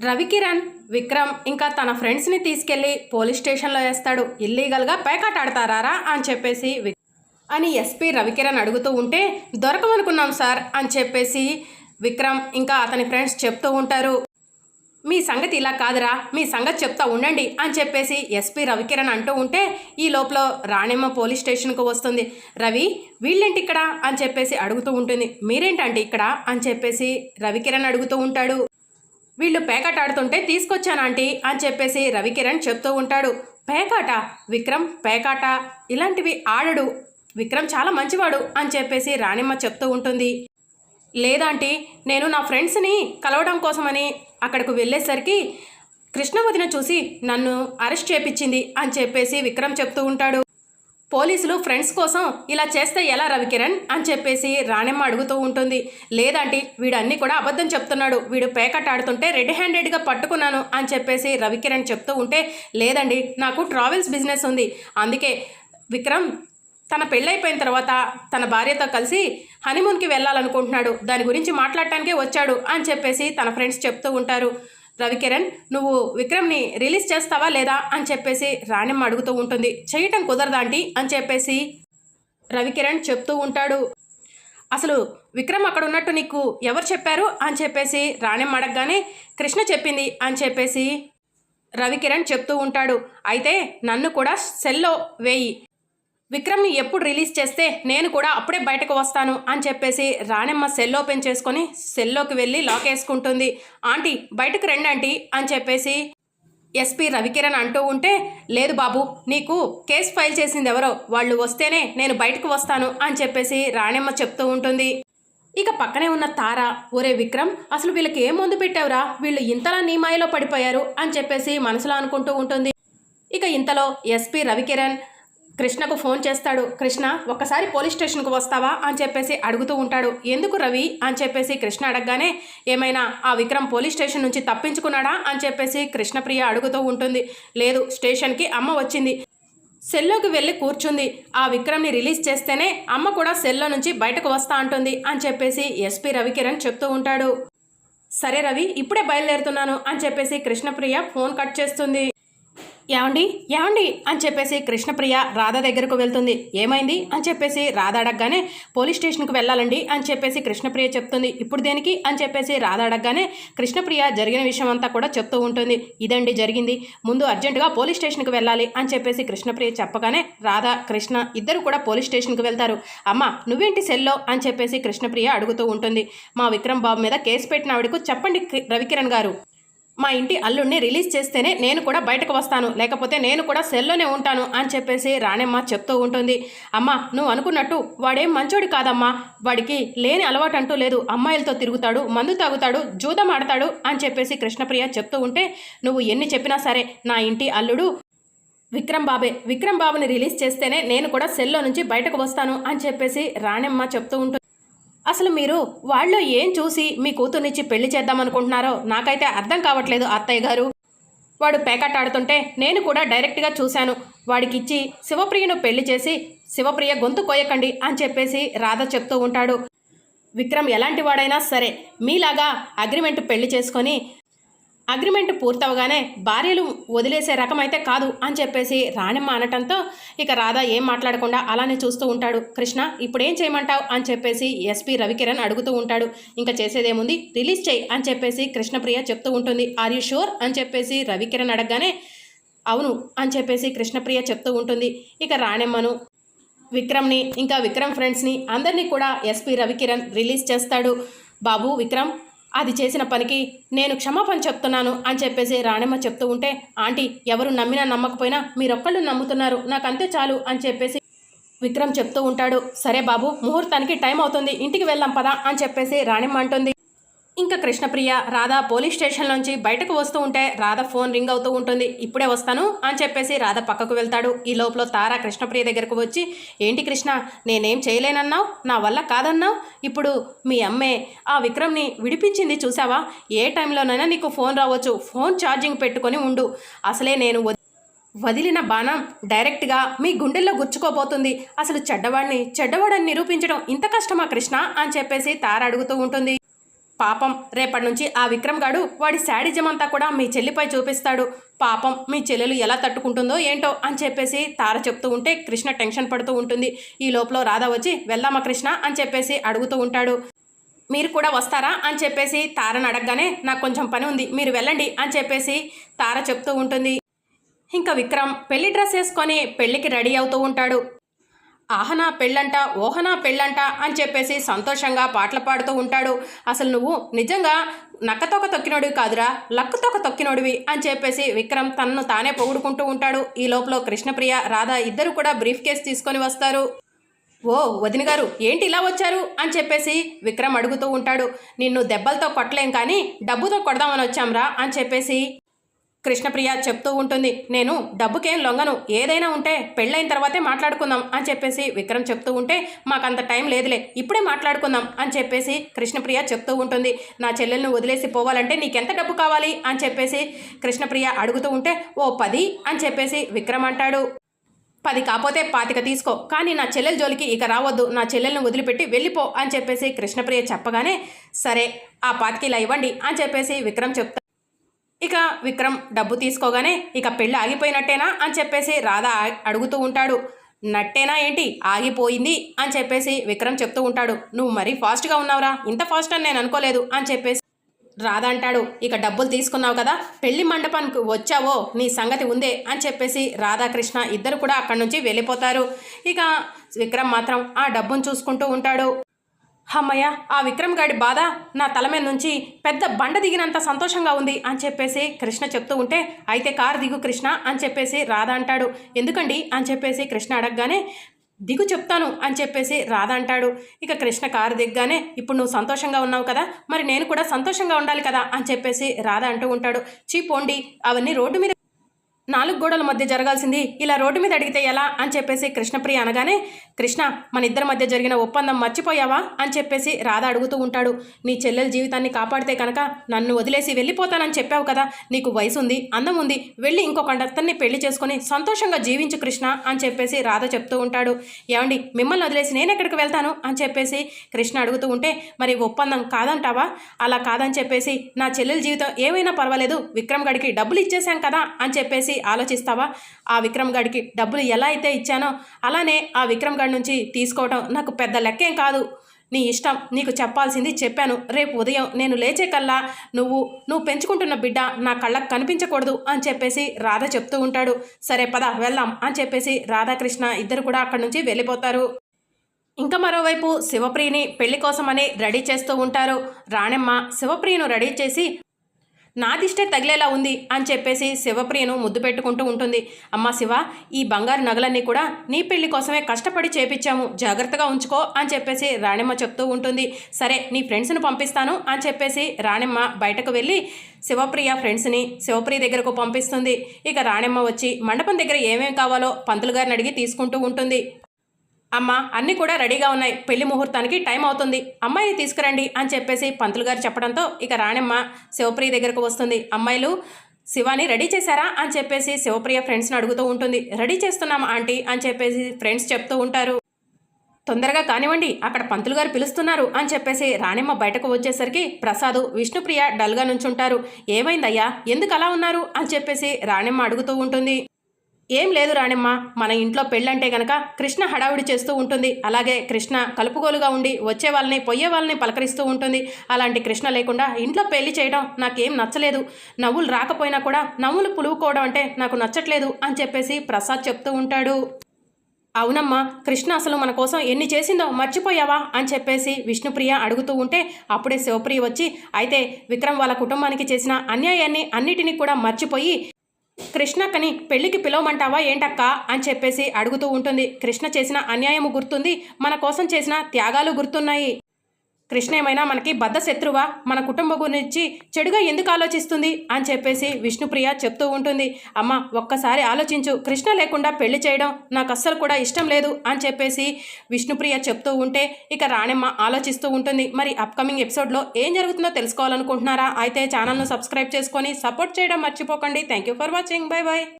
రవికిరణ్ విక్రమ్ ఇంకా తన ఫ్రెండ్స్ని తీసుకెళ్ళి పోలీస్ స్టేషన్లో వేస్తాడు. ఇల్లీగల్గా పేకాట ఆడతారా అని చెప్పేసి అని ఎస్పీ రవికిరణ్ అడుగుతూ ఉంటే దొరకమనుకున్నాం సార్ అని చెప్పేసి విక్రమ్ ఇంకా అతని ఫ్రెండ్స్ చెప్తూ ఉంటారు. మీ సంగతి ఇలా కాదురా మీ సంగతి చెప్తా ఉండండి అని చెప్పేసి ఎస్పీ రవికిరణ్ అంటూ ఉంటే ఈ లోపల రాణెమ్మ పోలీస్ స్టేషన్కు వస్తుంది. రవి వీళ్ళేంటి ఇక్కడ? అని చెప్పేసి అడుగుతూ ఉంటుంది. మీరేంటంటే ఇక్కడ? అని చెప్పేసి రవికిరణ్ అడుగుతూ ఉంటాడు. వీళ్ళు పేకాట ఆడుతుంటే తీసుకొచ్చాను ఆంటీ అని చెప్పేసి రవికిరణ్ చెప్తూ ఉంటాడు. పేకాట? విక్రమ్ పేకాట? ఇలాంటివి ఆడడు. విక్రమ్ చాలా మంచివాడు అని చెప్పేసి రాణిమ్మ చెప్తూ ఉంటుంది. లేదాంటీ నేను నా ఫ్రెండ్స్ని కలవడం కోసమని అక్కడికి వెళ్ళేసరికి కృష్ణ వదిన చూసి నన్ను అరెస్ట్ చేపించింది అని చెప్పేసి విక్రమ్ చెప్తూ ఉంటాడు. పోలీసులు ఫ్రెండ్స్ కోసం ఇలా చేస్తే ఎలా రవికిరణ్? అని చెప్పేసి రాణెమ్మ అడుగుతూ ఉంటుంది. లేదంటే వీడన్నీ కూడా అబద్ధం చెప్తున్నాడు. వీడు పేకట్ ఆడుతుంటే రెడ్ హ్యాండెడ్గా పట్టుకున్నాను అని చెప్పేసి రవికిరణ్ చెప్తూ ఉంటే లేదండి నాకు ట్రావెల్స్ బిజినెస్ ఉంది. అందుకే విక్రమ్ తన పెళ్ళైపోయిన తర్వాత తన భార్యతో కలిసి హనీమూన్కి వెళ్ళాలనుకుంటున్నాడు. దాని గురించి మాట్లాడటానికే వచ్చాడు అని చెప్పేసి తన ఫ్రెండ్స్ చెప్తూ ఉంటారు. రవికిరణ్ నువ్వు విక్రమ్ని రిలీజ్ చేస్తావా లేదా? అని చెప్పేసి రాణిమ్మ అడుగుతూ ఉంటుంది. చేయటం కుదరదాంటి అని చెప్పేసి రవికిరణ్ చెప్తూ ఉంటాడు. అసలు విక్రమ్ అక్కడ ఉన్నట్టు నీకు ఎవరు చెప్పారు? అని చెప్పేసి రాణిమ్మ అడగగానే కృష్ణ చెప్పింది అని చెప్పేసి రవికిరణ్ చెప్తూ ఉంటాడు. అయితే నన్ను కూడా సెల్లో వేయి. విక్రమ్ని ఎప్పుడు రిలీజ్ చేస్తే నేను కూడా అప్పుడే బయటకు వస్తాను అని చెప్పేసి రాణెమ్మ సెల్ ఓపెన్ చేసుకొని సెల్లోకి వెళ్ళి లాక్ వేసుకుంటుంది. ఆంటీ బయటకు రండి ఆంటీ అని చెప్పేసి ఎస్పీ రవికిరణ్ అంటూ ఉంటే లేదు బాబు నీకు కేసు ఫైల్ చేసింది ఎవరో వాళ్ళు వస్తేనే నేను బయటకు వస్తాను అని చెప్పేసి రాణెమ్మ చెప్తూ ఉంటుంది. ఇక పక్కనే ఉన్న తార ఒరే విక్రమ్ అసలు వీళ్ళకి ఏం మందు పెట్టావురా? వీళ్ళు ఇంతలా నీ మాయలో పడిపోయారు అని చెప్పేసి మనసులో అనుకుంటూ ఉంటుంది. ఇక ఇంతలో ఎస్పీ రవికిరణ్ కృష్ణకు ఫోన్ చేస్తాడు కృష్ణ ఒక్కసారి పోలీస్ స్టేషన్కు వస్తావా? అని చెప్పేసి అడుగుతూ ఉంటాడు. ఎందుకు రవి? అని చెప్పేసి కృష్ణ అడగగానే ఏమైనా ఆ విక్రమ్ పోలీస్ స్టేషన్ నుంచి తప్పించుకున్నాడా? అని చెప్పేసి కృష్ణప్రియ అడుగుతూ ఉంటుంది. లేదు స్టేషన్కి అమ్మ వచ్చింది. సెల్లోకి వెళ్ళి కూర్చుంది. ఆ విక్రమ్ని రిలీజ్ చేస్తేనే అమ్మ కూడా సెల్లో నుంచి బయటకు వస్తా అంటుంది అని చెప్పేసి ఎస్పీ రవికిరణ్ చెప్తూ ఉంటాడు. సరే రవి ఇప్పుడే బయలుదేరుతున్నాను అని చెప్పేసి కృష్ణప్రియ ఫోన్ కట్ చేస్తుంది. ఏమండి? ఏమండి? అని చెప్పేసి కృష్ణప్రియ రాధ దగ్గరకు వెళ్తుంది. ఏమైంది? అని చెప్పేసి రాధ అడగగానే పోలీస్ స్టేషన్కి వెళ్ళాలండి అని చెప్పేసి కృష్ణప్రియ చెప్తుంది. ఇప్పుడు దేనికి? అని చెప్పేసి రాధ అడగగానే కృష్ణప్రియ జరిగిన విషయం అంతా కూడా చెప్తూ ఉంటుంది. ఇదండి జరిగింది. ముందు అర్జెంటుగా పోలీస్ స్టేషన్కి వెళ్ళాలి అని చెప్పేసి కృష్ణప్రియ చెప్పగానే రాధ కృష్ణ ఇద్దరు కూడా పోలీస్ స్టేషన్కి వెళ్తారు. అమ్మ నువ్వేంటి సెల్లో? అని చెప్పేసి కృష్ణప్రియ అడుగుతూ ఉంటుంది. మా విక్రమ్ బాబు మీద కేసు పెట్టిన ఆవిడకు చెప్పండి రవికిరణ్ గారు. మా ఇంటి అల్లుడిని రిలీజ్ చేస్తేనే నేను కూడా బయటకు వస్తాను. లేకపోతే నేను కూడా సెల్లోనే ఉంటాను అని చెప్పేసి రాణెమ్మ చెప్తూ ఉంటుంది. అమ్మ నువ్వు అనుకున్నట్టు వాడేం మంచోడు కాదమ్మా. వాడికి లేని అలవాటు అంటూ లేదు. అమ్మాయిలతో తిరుగుతాడు మందు తాగుతాడు జూదం ఆడతాడు అని చెప్పేసి కృష్ణప్రియ చెప్తూ ఉంటే నువ్వు ఎన్ని చెప్పినా సరే నా ఇంటి అల్లుడు విక్రమ్ బాబే. విక్రమ్ బాబుని రిలీజ్ చేస్తేనే నేను కూడా సెల్లో నుంచి బయటకు వస్తాను అని చెప్పేసి రాణెమ్మ చెప్తూ ఉంటుంది అసలు మీరు వాళ్ళు ఏం చూసి మీ కూతుర్నిచ్చి పెళ్ళి చేద్దామనుకుంటున్నారో నాకైతే అర్థం కావట్లేదు అత్తయ్య గారు. వాడు పేకటాడుతుంటే నేను కూడా డైరెక్ట్గా చూశాను. వాడికిచ్చి శివప్రియను పెళ్ళి చేసి శివప్రియ గొంతు కోయకండి అని చెప్పేసి రాధ చెప్తూ ఉంటాడు. విక్రమ్ ఎలాంటి వాడైనా సరే మీలాగా అగ్రిమెంట్ పెళ్ళి చేసుకొని అగ్రిమెంట్ పూర్తవగానే భార్యలు వదిలేసే రకం అయితే కాదు అని చెప్పేసి రాణిమ్మ అనటంతో ఇక రాధా ఏం మాట్లాడకుండా అలానే చూస్తూ ఉంటాడు. కృష్ణ ఇప్పుడేం చేయమంటావు? అని చెప్పేసి ఎస్పీ రవికిరణ్ అడుగుతూ ఉంటాడు. ఇంకా చేసేదేముంది? రిలీజ్ చేయి అని చెప్పేసి కృష్ణప్రియ చెప్తూ ఉంటుంది. ఆర్ యూ షూర్ అని చెప్పేసి రవికిరణ్ అడగగానే అవును అని చెప్పేసి కృష్ణప్రియ చెప్తూ ఉంటుంది. ఇక రాణెమ్మను విక్రమ్ని ఇంకా విక్రమ్ ఫ్రెండ్స్ని అందరినీ కూడా ఎస్పీ రవికిరణ్ రిలీజ్ చేస్తాడు. బాబు విక్రమ్ అది చేసిన పనికి నేను క్షమాపణ చెప్తున్నాను అని చెప్పేసి రాణెమ్మ చెప్తూ ఉంటే ఆంటీ ఎవరు నమ్మినా నమ్మకపోయినా మీరొక్కళ్ళు నమ్ముతున్నారు. నాకు అంతే చాలు అని చెప్పేసి విక్రమ్ చెప్తూ ఉంటాడు. సరే బాబు ముహూర్తానికి టైం అవుతుంది. ఇంటికి వెళ్దాం పదా అని చెప్పేసి రాణెమ్మ అంటుంది. ఇంకా కృష్ణప్రియ రాధా పోలీస్ స్టేషన్ నుంచి బయటకు వస్తూ ఉంటే రాధ ఫోన్ రింగ్ అవుతూ ఉంటుంది. ఇప్పుడే వస్తాను అని చెప్పేసి రాధ పక్కకు వెళ్తాడు. ఈ లోపల తార కృష్ణప్రియ దగ్గరకు వచ్చి ఏంటి కృష్ణ నేనేం చేయలేనన్నావు? నా వల్ల కాదన్నావు? ఇప్పుడు మీ అమ్మే ఆ విక్రమ్ని విడిపించింది చూసావా? ఏ టైంలోనైనా నీకు ఫోన్ రావచ్చు. ఫోన్ ఛార్జింగ్ పెట్టుకొని ఉండు. అసలే నేను వదిలిన బాణం డైరెక్ట్గా మీ గుండెల్లో గుచ్చుకోబోతుంది. అసలు చెడ్డవాడిని చెడ్డవాడని నిరూపించడం ఇంత కష్టమా కృష్ణ? అని చెప్పేసి తార అడుగుతూ ఉంటుంది. పాపం రేపటి నుంచి ఆ విక్రమ్ గాడు వాడి శాడిజం అంతా కూడా మీ చెల్లిపై చూపిస్తాడు. పాపం మీ చెల్లెలు ఎలా తట్టుకుంటుందో ఏంటో అని చెప్పేసి తార చెప్తూ ఉంటే కృష్ణ టెన్షన్ పడుతూ ఉంటుంది. ఈ లోపల రాధా వచ్చి వెళ్దామా కృష్ణ? అని చెప్పేసి అడుగుతూ ఉంటాడు. మీరు కూడా వస్తారా? అని చెప్పేసి తారను అడగగానే నాకు కొంచెం పని ఉంది మీరు వెళ్ళండి అని చెప్పేసి తార చెప్తూ ఉంటుంది. ఇంకా విక్రమ్ పెళ్ళి డ్రెస్ వేసుకొని పెళ్ళికి రెడీ అవుతూ ఉంటాడు. ఆహనా పెళ్ళంట ఓహనా పెళ్ళంట అని చెప్పేసి సంతోషంగా పాటలు పాడుతూ ఉంటాడు. అసలు నువ్వు నిజంగా నక్కతోక తొక్కినోడివి కాదురా లక్కతోక తొక్కినోడివి అని చెప్పేసి విక్రమ్ తనను తానే పొగుడుకుంటూ ఉంటాడు. ఈ లోపల కృష్ణప్రియ రాధా ఇద్దరు కూడా బ్రీఫ్ కేస్ తీసుకొని వస్తారు. ఓ వదిన గారు ఏంటి ఇలా వచ్చారు? అని చెప్పేసి విక్రమ్ అడుగుతూ ఉంటాడు. నిన్ను దెబ్బలతో కొట్టలేం కానీ డబ్బుతో కొడదామని వచ్చాంరా అని చెప్పేసి కృష్ణప్రియ చెప్తూ ఉంటుంది నేను డబ్బుకేం లొంగను. ఏదైనా ఉంటే పెళ్ళైన తర్వాతే మాట్లాడుకుందాం అని చెప్పేసి విక్రమ్ చెప్తూ ఉంటే మాకంత టైం లేదులే ఇప్పుడే మాట్లాడుకుందాం అని చెప్పేసి కృష్ణప్రియ చెప్తూ ఉంటుంది. నా చెల్లెల్ని వదిలేసి పోవాలంటే నీకెంత డబ్బు కావాలి? అని చెప్పేసి కృష్ణప్రియ అడుగుతూ ఉంటే ఓ పది అని చెప్పేసి విక్రమ్ అంటాడు. పది కాకపోతే పాతిక తీసుకో కానీ నా చెల్లెల జోలికి ఇక రావద్దు. నా చెల్లెల్ని వదిలిపెట్టి వెళ్ళిపో అని చెప్పేసి కృష్ణప్రియ చెప్పగానే సరే ఆ పాతికి ఇలా ఇవ్వండి అని చెప్పేసి విక్రమ్ చెప్తా ఇక విక్రమ్ డబ్బు తీసుకోగానే ఇక పెళ్ళి ఆగిపోయినట్టేనా అని చెప్పేసి రాధా అడుగుతూ ఉంటాడు. నట్టేనా ఏంటి? ఆగిపోయింది అని చెప్పేసి విక్రమ్ చెప్తూ ఉంటాడు. నువ్వు మరీ ఫాస్ట్గా ఉన్నావురా. ఇంత ఫాస్ట్ అని నేను అనుకోలేదు అని చెప్పేసి రాధా అంటాడు. ఇక డబ్బులు తీసుకున్నావు కదా పెళ్ళి మండపానికి వచ్చావో నీ సంగతి ఉందే అని చెప్పేసి రాధాకృష్ణ ఇద్దరు కూడా అక్కడి నుంచి వెళ్ళిపోతారు. ఇక విక్రమ్ మాత్రం ఆ డబ్బును చూసుకుంటూ ఉంటాడు. అమ్మయ్య ఆ విక్రమ్ గాడి బాధ నా తల మీద నుంచి పెద్ద బండ దిగినంత సంతోషంగా ఉంది అని చెప్పేసి కృష్ణ చెప్తూ ఉంటే అయితే కారు దిగు కృష్ణ అని చెప్పేసి రాధ అంటాడు. ఎందుకండి? అని చెప్పేసి కృష్ణ అడగగానే దిగు చెప్తాను అని చెప్పేసి రాధ అంటాడు. ఇక కృష్ణ కారు దిగ్గానే ఇప్పుడు నువ్వు సంతోషంగా ఉన్నావు కదా మరి నేను కూడా సంతోషంగా ఉండాలి కదా అని చెప్పేసి రాధ అంటూ ఉంటాడు. చీ పోండి అవన్నీ రోడ్డు మీద నాలుగు గోడల మధ్య జరగాల్సింది ఇలా రోడ్డు మీద అడిగితే ఎలా అని చెప్పేసి కృష్ణప్రియ అనగానే కృష్ణ మన ఇద్దరి మధ్య జరిగిన ఒప్పందం మర్చిపోయావా? అని చెప్పేసి రాధ అడుగుతూ ఉంటాడు. నీ చెల్లెల జీవితాన్ని కాపాడితే కనుక నన్ను వదిలేసి వెళ్ళిపోతానని చెప్పావు కదా నీకు వయసు ఉంది అందం ఉంది వెళ్ళి ఇంకొక అతన్ని పెళ్ళి చేసుకొని సంతోషంగా జీవించు కృష్ణ అని చెప్పేసి రాధ చెప్తూ ఉంటాడు. ఏమండి మిమ్మల్ని వదిలేసి నేను ఎక్కడికి వెళ్తాను? అని చెప్పేసి కృష్ణ అడుగుతూ ఉంటే మరి ఒప్పందం కాదంటావా? అలా కాదని చెప్పేసి నా చెల్లెల జీవితం ఏమైనా పర్వాలేదు విక్రమ్ గడికి డబ్బులు ఇచ్చేశాం కదా అని చెప్పేసి ఆలోచిస్తావా? ఆ విక్రమ్ గడికి డబ్బులు ఎలా అయితే ఇచ్చానో అలానే ఆ విక్రమ్ గడి నుంచి తీసుకోవడం నాకు పెద్ద లెక్కేం కాదు. నీ ఇష్టం నీకు చెప్పాల్సింది చెప్పాను. రేపు ఉదయం నేను లేచే కల్లా నువ్వు నువ్వు పెంచుకుంటున్న బిడ్డ నా కళ్ళకు కనిపించకూడదు అని చెప్పేసి రాధ చెప్తూ ఉంటాడు. సరే పద వెళ్దాం అని చెప్పేసి రాధాకృష్ణ ఇద్దరు కూడా అక్కడి నుంచి వెళ్ళిపోతారు. ఇంకా మరోవైపు శివప్రియని పెళ్ళి కోసమని రెడీ చేస్తూ ఉంటారు. రాణెమ్మ శివప్రియను రెడీ చేసి నా దిష్టే తగిలేలా ఉంది అని చెప్పేసి శివప్రియను ముద్దు పెట్టుకుంటూ ఉంటుంది. అమ్మా శివ ఈ బంగారు నగలన్నీ కూడా నీ పెళ్ళి కోసమే కష్టపడి చేపించాము జాగ్రత్తగా ఉంచుకో అని చెప్పేసి రాణెమ్మ చెప్తూ ఉంటుంది. సరే నీ ఫ్రెండ్స్ని పంపిస్తాను అని చెప్పేసి రాణెమ్మ బయటకు వెళ్ళి శివప్రియ ఫ్రెండ్స్ని శివప్రియ దగ్గరకు పంపిస్తుంది. ఇక రాణెమ్మ వచ్చి మండపం దగ్గర ఏమేమి కావాలో పంతులు గారిని అడిగి తీసుకుంటూ ఉంటుంది. అమ్మ అన్నీ కూడా రెడీగా ఉన్నాయి. పెళ్ళి ముహూర్తానికి టైం అవుతుంది. అమ్మాయిని తీసుకురండి అని చెప్పేసి పంతులు గారు చెప్పడంతో ఇక రాణిమ్మ శివప్రియ దగ్గరకు వస్తుంది. అమ్మాయిలు శివాని రెడీ చేశారా అని చెప్పేసి శివప్రియ ఫ్రెండ్స్ని అడుగుతూ ఉంటుంది. రెడీ చేస్తున్నాం ఆంటీ అని చెప్పేసి ఫ్రెండ్స్ చెప్తూ ఉంటారు. తొందరగా కానివ్వండి అక్కడ పంతులు గారు పిలుస్తున్నారు అని చెప్పేసి రాణిమ్మ బయటకు వచ్చేసరికి ప్రసాదు విష్ణుప్రియ డల్గా నుంచుంటారు. ఏమైందయ్యా? ఎందుకు అలా ఉన్నారు? అని చెప్పేసి రాణిమ్మ అడుగుతూ ఉంటుంది. ఏం లేదు రాణిమ్మ మన ఇంట్లో పెళ్ళంటే గనక కృష్ణ హడావుడి చేస్తూ ఉంటుంది. అలాగే కృష్ణ కలుపుగోలుగా ఉండి వచ్చే వాళ్ళని పొయ్యే వాళ్ళని పలకరిస్తూ ఉంటుంది. అలాంటి కృష్ణ లేకుండా ఇంట్లో పెళ్ళి చేయడం నాకేం నచ్చలేదు. నవ్వులు రాకపోయినా కూడా నవ్వులు పులువుకోవడం అంటే నాకు నచ్చట్లేదు అని చెప్పేసి ప్రసాద్ చెప్తూ ఉంటాడు. అవునమ్మా కృష్ణ అసలు మన కోసం ఎన్ని చేసిందో మర్చిపోయావా అని చెప్పేసి విష్ణుప్రియ అడుగుతూ ఉంటే అప్పుడే శివప్రియ వచ్చి అయితే విక్రమ్ వాళ్ళ కుటుంబానికి చేసిన అన్యాయాన్ని అన్నిటినీ కూడా మర్చిపోయి కృష్ణక్కని పెళ్ళికి పిలవమంటావా ఏంటక్కా? అని చెప్పేసి అడుగుతూ ఉంటుంది. కృష్ణ చేసిన అన్యాయము గుర్తుంది. మన కోసం చేసిన త్యాగాలు గుర్తున్నాయి. కృష్ణ ఏమైనా మనకి బద్ద శత్రువా? మన కుటుంబం గురించి చెడుగా ఎందుకు ఆలోచిస్తుంది? అని చెప్పేసి విష్ణుప్రియ చెప్తూ ఉంటుంది. అమ్మ ఒక్కసారి ఆలోచించు. కృష్ణ లేకుండా పెళ్ళి చేయడం నాకు అస్సలు కూడా ఇష్టం లేదు అని చెప్పేసి విష్ణుప్రియ చెప్తూ ఉంటే ఇక రాణెమ్మ ఆలోచిస్తూ ఉంటుంది. మరి అప్కమింగ్ ఎపిసోడ్లో ఏం జరుగుతుందో తెలుసుకోవాలనుకుంటున్నారా? అయితే ఛానల్ను సబ్స్క్రైబ్ చేసుకొని సపోర్ట్ చేయడం మర్చిపోకండి. Thank you for watching bye bye